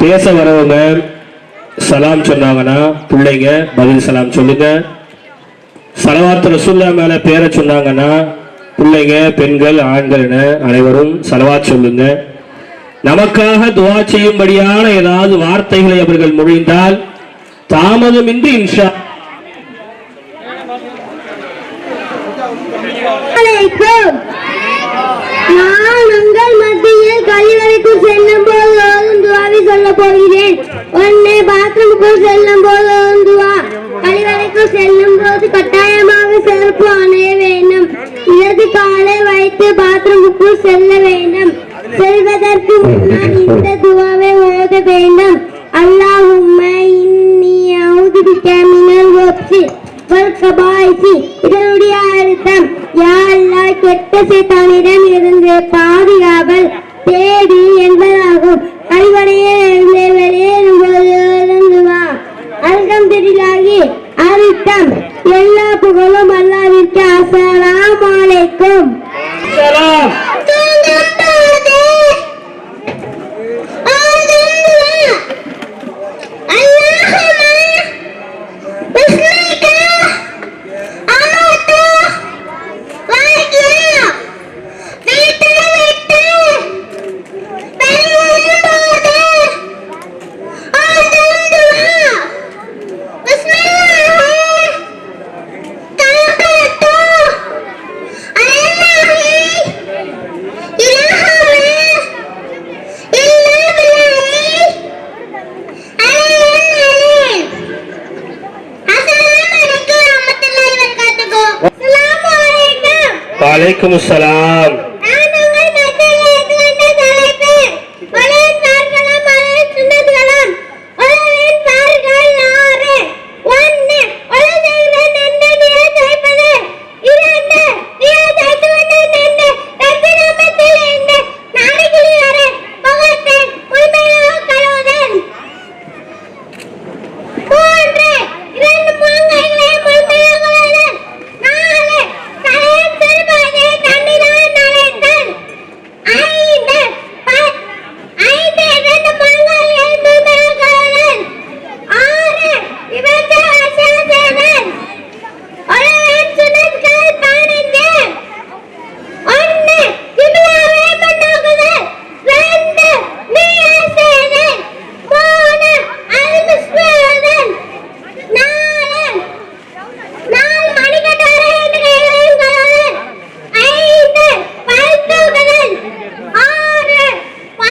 பேச வரவங்க சலாம் சொன்னாங்கன்னா பிள்ளைங்க பதில் சலாம் சொல்லுங்க. சலவாத்து ரசுல்லா மேல பேரை சொன்னாங்கன்னா பிள்ளைங்க பெண்கள் ஆண்கள் என அனைவரும் சலவாத் சொல்லுங்க. நமக்காக துவா செய்யும்படியான ஏதாவது வார்த்தைகளை அவர்கள் மொழிந்தால் தாமதமின்றி இன்ஷா நான் உங்கள் மத்தியில் கழிவறைக்கு செல்லும் சொல்ல போகிறேன் உன்னை பாத்ரூமுக்குள் செல்லும் போது ஓதும் துவா கழிவறைக்கு செல்லும் போது கட்டாயமாக செருப்பு அணைய வேண்டும். இடது காலை வைத்து பாத்ரூமுக்குள் செல்ல வேண்டும். செல்வதற்கு முன்னால் இந்த துவாவை ஓத வேண்டும். அல்லாஹும்ம இன்னி அவுது பிக்க மினல் வப்சி வல்கபாய்சி இதனுடைய அர்த்தம் யா அல்லாஹ் கெட்ட சேத்தானிடம் இருந்து பாதுகாவல் தேடி என்பதாகும். அறிவடையே வலைக்கும் சலாம்